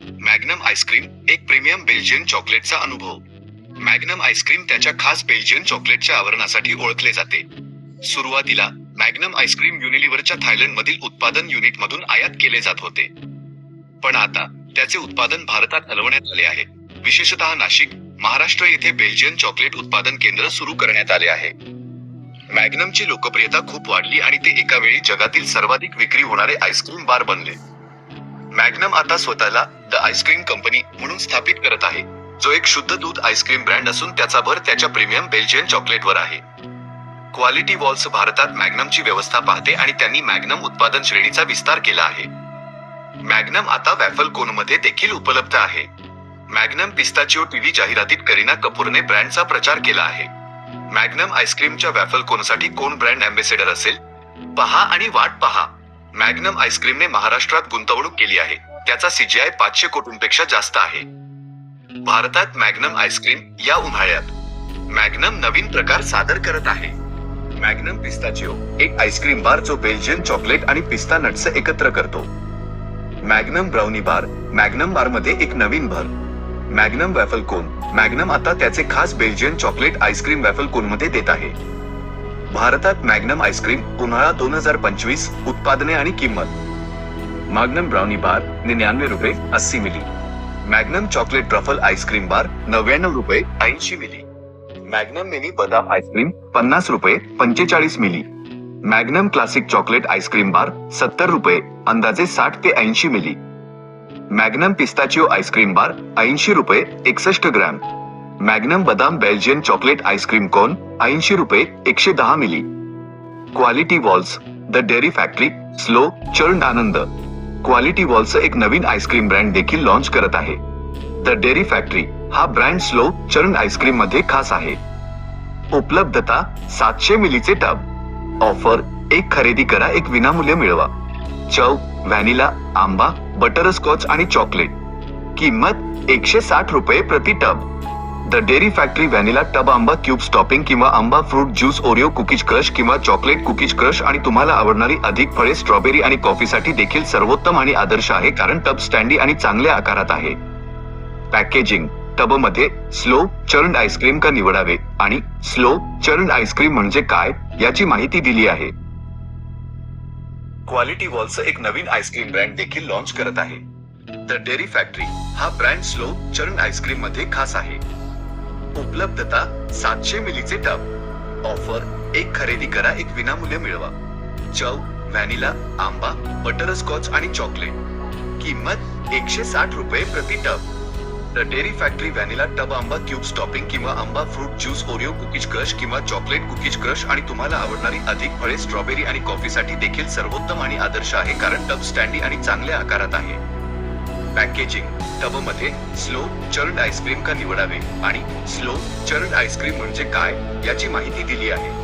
Magnum ice cream एक premium Belgian चॉकलेटचा अनुभव. मॅग्नम आईस्क्रीम त्याच्या खास बेल्जियन चॉकलेटच्या आवरणासाठी ओळखले जाते. सुरुवातीला मॅग्नम आईस्क्रीम युनिलिव्हरच्या थायलंड मधील उत्पादन युनिट मधून आयात केले जात होते. पण आता त्याचे उत्पादन भारतात हलवण्यात आले आहे. विशेषतः नाशिक महाराष्ट्र येथे बेल्जियन चॉकलेट उत्पादन केंद्र सुरू करण्यात आले आहे. मॅग्नमची लोकप्रियता खूप वाढली आणि ते एका वेळी जगातील सर्वाधिक विक्री होणारे आईस्क्रीम बार बनले. मॅग्नम आता स्वतःला द आईस्क्रीम कंपनी म्हणून स्थापित करत आहे. जो एक शुद्ध दूध आईस्क्रीम ब्रँड असून त्याचा भर त्याच्या प्रीमियम बेल्जियन चॉकलेटवर आहे. क्वालिटी वॉल्स भारतात मॅग्नमची व्यवस्था पाहते आणि त्यांनी मॅग्नम उत्पादन श्रेणीचा विस्तार केला आहे. मॅग्नम आता वॅफल कोनमध्ये देखील उपलब्ध आहे. मॅग्नम पिस्ताचिओ टीव्ही जाहिरातीत करीना कपूरने ब्रँडचा प्रचार केला आहे. मॅग्नम आईस्क्रीमच्या वॅफल कोनसाठी कोण ब्रँड अँबेसेडर असेल? पहा आणि वाट पहा. मॅग्नम आईस्क्रीमने महाराष्ट्रात गुंतवणूक केली आहे. त्याचा सीजीआय पाचशे कोटींपेक्षा जास्त आहे. भारतात मॅग्नम आईस्क्रीम या उन्हाळ्यात. मॅग्नम नवीन प्रकार सादर करत आहे. मॅग्नम पिस्ताचिओ एक आईस्क्रीम बार जो बेल्जियन चॉकलेट आणि पिस्ता नट्स एकत्र करतो. मॅग्नम ब्राउनी बार मॅग्नम बारमध्ये एक नवीन भर. मॅग्नम वॅफल कोन मॅग्नम आता त्याचे खास Belgian chocolate ice cream waffle कोनमध्ये देत आहे. भारतात मॅग्नम आईस्क्रीम उन्हाळा दोन हजार पंचवीस उत्पादने आणि किंमत. मॅग्नम ब्राउनी बार निन्यानवे रुपये अस्सी milli. Magnum chocolate truffle ice cream bar नव्याण्णव रुपये ऐंशी मिली. मॅग्नम मिनी बदाम आईस्क्रीम पन्नास रुपये पंचेचाळीस milli. Magnum classic chocolate ice cream bar सत्तर रुपये अंदाजे साठ ते ऐंशी milli. Magnum pistachio ice cream bar ऐंशी रुपये एकसष्ट ग्रॅम. मॅग्नम बदाम Belgian chocolate ice cream cone ऐंशी रुपये एकशे दहा milli. Kwality Wall's the dairy factory slow churn Anand. Kwality Wall's एक नवीन आईस्क्रीम ब्रँड देखील लॉन्च करत आहे. द डेअरी फॅक्टरी हा ब्रँड स्लो चरण आईस्क्रीममध्ये खास आहे. उपलब्धता सातशे मिलीचे टब. ऑफर एक खरेदी करा एक विनामूल्य मिळवा. चव व्हॅनिला आंबा बटरस्कॉच आणि चॉकलेट. किंमत एकशे साठ रुपये प्रति tub. The dairy factory vanilla tub आंबा क्यूब स्टॉपिंग किंवा आंबा fruit juice Oreo cookies crush किंवा चॉकलेट कुकीज क्रश आणि तुम्हाला आवडणारी अधिक फळे स्ट्रॉबेरी आणि कॉफीसाठी देखील सर्वोत्तम आणि आदर्श आहे कारण टब स्टँडी आणि चांगल्या आकारात आहे. पॅकेजिंग टबमध्ये स्लो चर्न आईस्क्रीम का निवडावे आणि स्लो चर्न आईस्क्रीम म्हणजे काय याची माहिती दिली आहे. क्वालिटी वॉल्स एक नवीन आईस्क्रीम ब्रँड देखील लॉन्च करत आहे. द डेअरी फॅक्टरी हा ब्रँड स्लो चर्न आईस्क्रीममध्ये खास आहे. उपलब्धता सातशे मिलीचे टब. ऑफर एक खरेदी करा एक विनामूल्य मिळवा. चव व्हॅनिला आंबा बटरस्कॉच आणि चॉकलेट. किंमत एकशे साठ रुपये प्रति tub. The dairy factory vanilla tub आंबा क्यूब स्टॉपिंग किंवा आंबा fruit juice Oreo cookies crush किंवा चॉकलेट कुकीज क्रश आणि तुम्हाला आवडणारी अधिक फळे स्ट्रॉबेरी आणि कॉफीसाठी देखील सर्वोत्तम आणि आदर्श आहे कारण टब स्टँडी आणि चांगल्या आकारात आहे. पॅकेजिंग. टबमध्ये स्लो चर्ड आईस्क्रीम का निवडावे आणि स्लो चर्ड आईस्क्रीम म्हणजे काय याची माहिती दिली आहे.